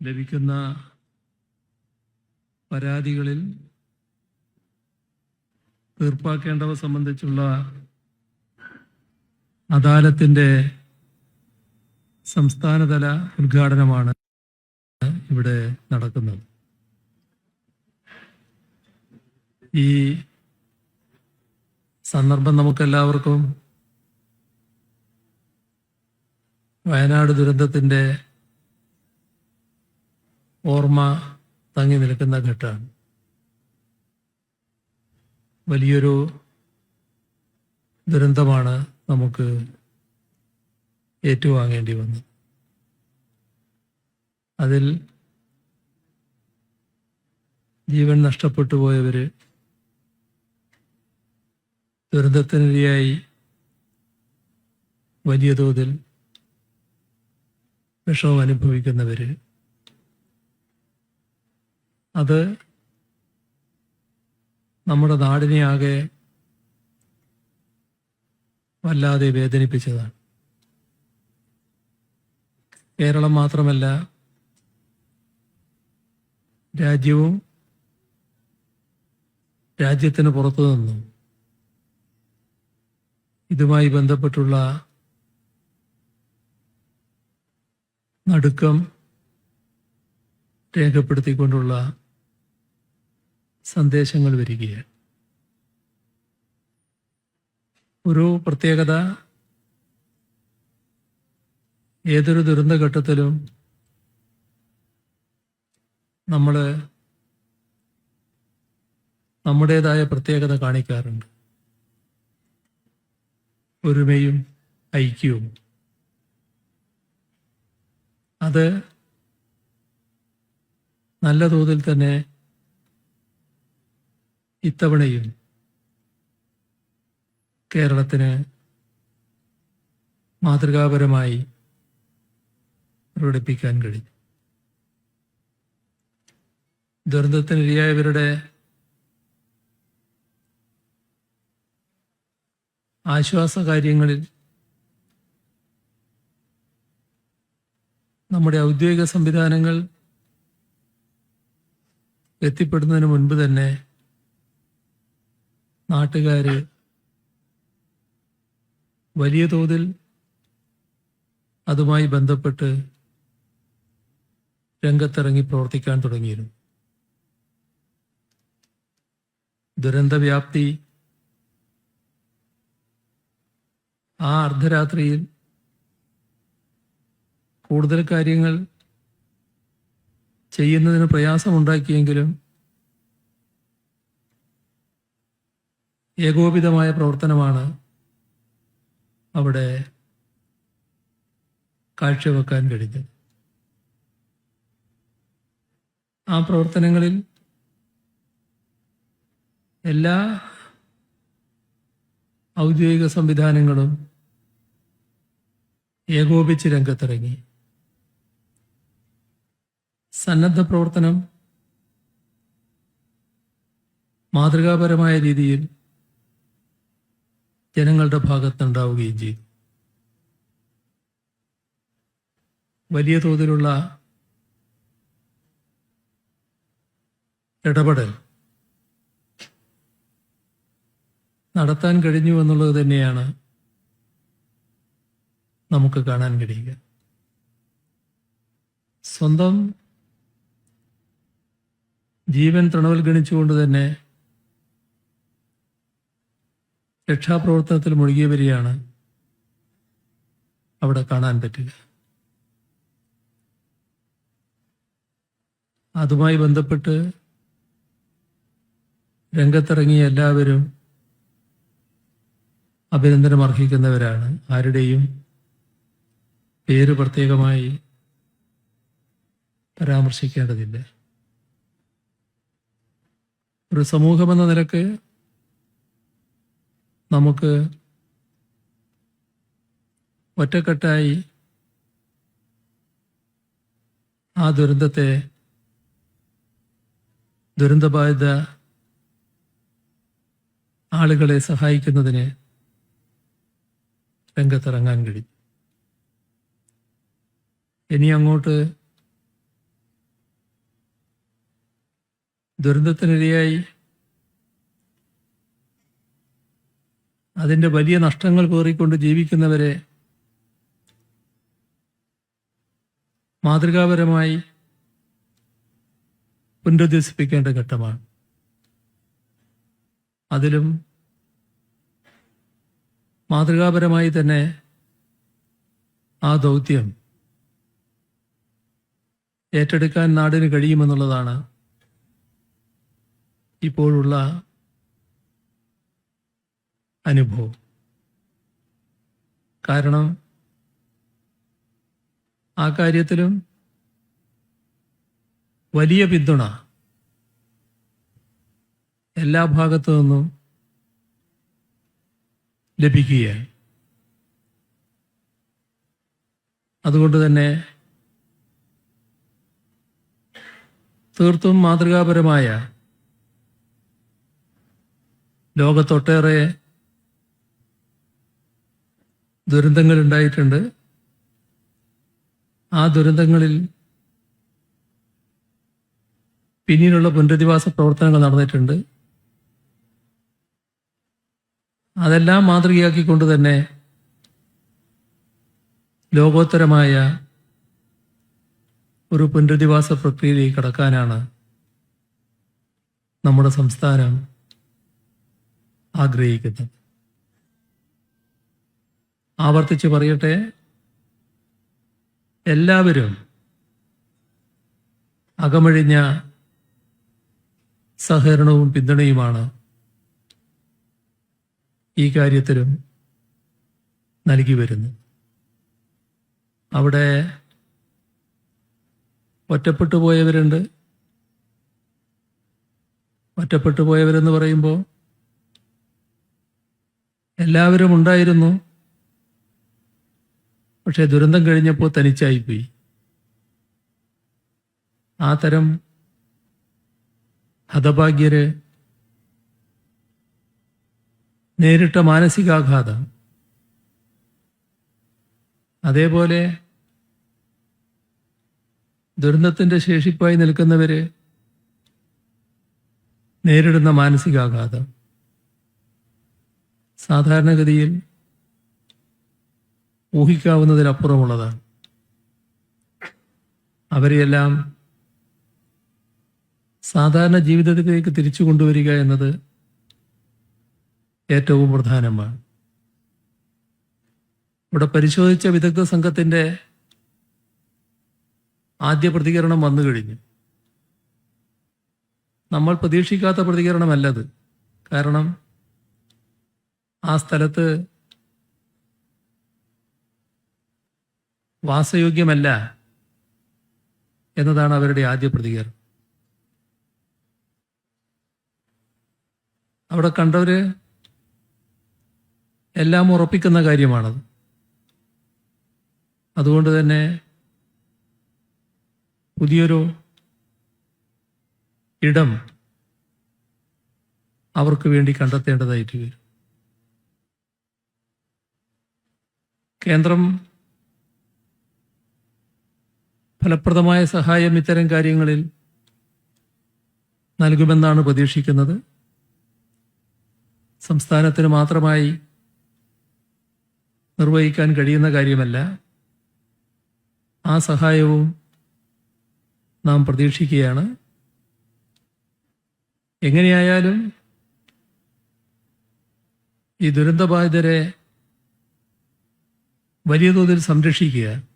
ലഭിക്കുന്ന പരാതികളിൽ തീർപ്പാക്കേണ്ടവ സംബന്ധിച്ചുള്ള അദാലത്തിന്റെ സംസ്ഥാനതല ഉദ്ഘാടനമാണ് ഇവിടെ നടക്കുന്നത്. ഈ സന്ദർഭം നമുക്കെല്ലാവർക്കും വയനാട് ദുരന്തത്തിന്റെ ഓർമ്മ തങ്ങി നിൽക്കുന്ന ഘട്ടമാണ്. വലിയൊരു ദുരന്തമാണ് നമുക്ക് ഏറ്റുവാങ്ങേണ്ടി വന്നത്. അതിൽ ജീവൻ നഷ്ടപ്പെട്ടു പോയവര് ദുരന്തത്തിനിരയായി വലിയ തോതിൽ വിഷമം അനുഭവിക്കുന്നവര് അത് നമ്മുടെ നാടിനെ ആകെ വല്ലാതെ വേദനിപ്പിച്ചതാണ്. കേരളം മാത്രമല്ല രാജ്യവും രാജ്യത്തിന് പുറത്തു നിന്നും ഇതുമായി ബന്ധപ്പെട്ടുള്ള നടുക്കം രേഖപ്പെടുത്തിക്കൊണ്ടുള്ള സന്ദേശങ്ങൾ വരികയാണ്. ഒരു പ്രത്യേകത ഏതൊരു ദുരന്തഘട്ടത്തിലും നമ്മൾ നമ്മുടേതായ പ്രത്യേകത കാണിക്കാറുണ്ട്. ഒരുമയും ഐക്യവും. അത് നല്ല തോതിൽ തന്നെ ഇത്തവണയും കേരളത്തിന് മാതൃകാപരമായി പ്രകടിപ്പിക്കാൻ കഴിഞ്ഞു ദുരന്തത്തിനിരയായവരുടെ ആശ്വാസ കാര്യങ്ങളിൽ നമ്മുടെ ഔദ്യോഗിക സംവിധാനങ്ങൾ എത്തിപ്പെടുന്നതിന് മുൻപ് തന്നെ നാട്ടുകാര് വലിയ തോതിൽ അതുമായി ബന്ധപ്പെട്ട് രംഗത്തിറങ്ങി പ്രവർത്തിക്കാൻ തുടങ്ങിയിരുന്നു. ദുരന്തവ്യാപ്തി ആ അർദ്ധരാത്രിയിൽ കൂടുതൽ കാര്യങ്ങൾ ചെയ്യുന്നതിന് പ്രയാസമുണ്ടാക്കിയെങ്കിലും ഏകോപിതമായ പ്രവർത്തനമാണ് അവിടെ കാഴ്ചവെക്കാൻ കഴിഞ്ഞത്. ആ പ്രവർത്തനങ്ങളിൽ എല്ലാ ഔദ്യോഗിക സംവിധാനങ്ങളും ഏകോപിച്ച് രംഗത്തിറങ്ങി. സന്നദ്ധ പ്രവർത്തനം മാതൃകാപരമായ രീതിയിൽ ജനങ്ങളുടെ ഭാഗത്തുണ്ടാവുകയും ചെയ്തു. വലിയ തോതിലുള്ള ഇടപെടൽ നടത്താൻ കഴിഞ്ഞു എന്നുള്ളത് തന്നെയാണ് നമുക്ക് കാണാൻ കഴിയുക. സ്വന്തം ജീവൻ തൃണവൽഗണിച്ചുകൊണ്ട് തന്നെ രക്ഷാപ്രവർത്തനത്തിൽ മുഴുകിയവരെയാണ് അവിടെ കാണാൻ പറ്റുക. അതുമായി ബന്ധപ്പെട്ട് രംഗത്തിറങ്ങിയ എല്ലാവരും അഭിനന്ദനം അർഹിക്കുന്നവരാണ്. ആരുടെയും പേര് പ്രത്യേകമായി പരാമർശിക്കേണ്ടതില്ല. ഒരു സമൂഹമെന്ന നിലയ്ക്ക് നമുക്ക് ഒറ്റക്കെട്ടായി ആ ദുരന്തത്തെ ദുരന്തബാധിത ആളുകളെ സഹായിക്കുന്നതിന് രംഗത്തിറങ്ങാൻ കഴിയും. ഇനി അങ്ങോട്ട് ദുരന്തത്തിനിരയായി അതിന്റെ വലിയ നഷ്ടങ്ങൾ കോറിക്കൊണ്ട് ജീവിക്കുന്നവരെ മാതൃകാപരമായി പുനരുദ്ധസിപ്പിക്കേണ്ട ഘട്ടമാണ്. അതിലും മാതൃകാപരമായി തന്നെ ആ ദൗത്യം ഏറ്റെടുക്കാൻ നാടിന് കഴിയുമെന്നുള്ളതാണ് ഇപ്പോഴുള്ള അനുഭവം. കാരണം ആ കാര്യത്തിലും വലിയ പിന്തുണ. എല്ലാ ഭാഗത്തു നിന്നും ലഭിക്കുകയാണ്. അതുകൊണ്ട് തന്നെ തീർത്തും മാതൃകാപരമായ ലോകത്തൊട്ടേറെ ദുരന്തങ്ങൾ ഉണ്ടായിട്ടുണ്ട് ആ ദുരന്തങ്ങളിൽ പിന്നീടുള്ള പുനരധിവാസ പ്രവർത്തനങ്ങൾ നടന്നിട്ടുണ്ട്. അതെല്ലാം മാതൃകയാക്കിക്കൊണ്ട് തന്നെ ലോകോത്തരമായ ഒരു പുനരധിവാസ പ്രക്രിയയിലേക്ക് കടക്കാനാണ് നമ്മുടെ സംസ്ഥാനം ആഗ്രഹിക്കുന്നത്. ആവർത്തിച്ച് പറയട്ടെ. എല്ലാവരും അകമഴിഞ്ഞ സഹകരണവും പിന്തുണയുമാണ് ഈ കാര്യത്തിലും നൽകി വരുന്നു അവിടെ ഒറ്റപ്പെട്ടു പോയവരുണ്ട്. ഒറ്റപ്പെട്ടു പോയവരെന്ന് പറയുമ്പോൾ എല്ലാവരും ഉണ്ടായിരുന്നു. പക്ഷെ ദുരന്തം കഴിഞ്ഞപ്പോൾ തനിച്ചായിപ്പോയി. ആ തരം ഹതഭാഗ്യര് നേരിട്ട മാനസികാഘാതം. അതേപോലെ ദുരന്തത്തിന്റെ ശേഷിപ്പായി നിൽക്കുന്നവര് നേരിടുന്ന മാനസികാഘാതം. സാധാരണഗതിയിൽ ഊഹിക്കാവുന്നതിനപ്പുറമുള്ളതാണ് അവരെയെല്ലാം സാധാരണ ജീവിതത്തിലേക്ക് തിരിച്ചു കൊണ്ടുവരിക എന്നത് ഏറ്റവും പ്രധാനമാണ്. ഇവിടെ പരിശോധിച്ച വിദഗ്ധ സംഘത്തിന്റെ ആദ്യ പ്രതികരണം വന്നു കഴിഞ്ഞു. നമ്മൾ പ്രതീക്ഷിക്കാത്ത പ്രതികരണമല്ലത്. കാരണം ആ സ്ഥലത്ത് വാസയോഗ്യമല്ല എന്നതാണ് അവരുടെ ആദ്യ പ്രതികരണം. അവിടെ കണ്ടവര് എല്ലാം ഉറപ്പിക്കുന്ന കാര്യമാണത്. അതുകൊണ്ട് തന്നെ പുതിയൊരു ഇടം അവർക്ക് വേണ്ടി കണ്ടെത്തേണ്ടതായിട്ട് വരും. കേന്ദ്രം ഫലപ്രദമായ സഹായം ഇത്തരം കാര്യങ്ങളിൽ നൽകുമെന്നാണ് പ്രതീക്ഷിക്കുന്നത്. സംസ്ഥാനത്തിന് മാത്രമായി നിർവഹിക്കാൻ കഴിയുന്ന കാര്യമല്ല. ആ സഹായവും നാം പ്രതീക്ഷിക്കുകയാണ്. എങ്ങനെയായാലും ഈ ദുരന്തബാധിതരെ വലിയ തോതിൽ സംരക്ഷിക്കുക.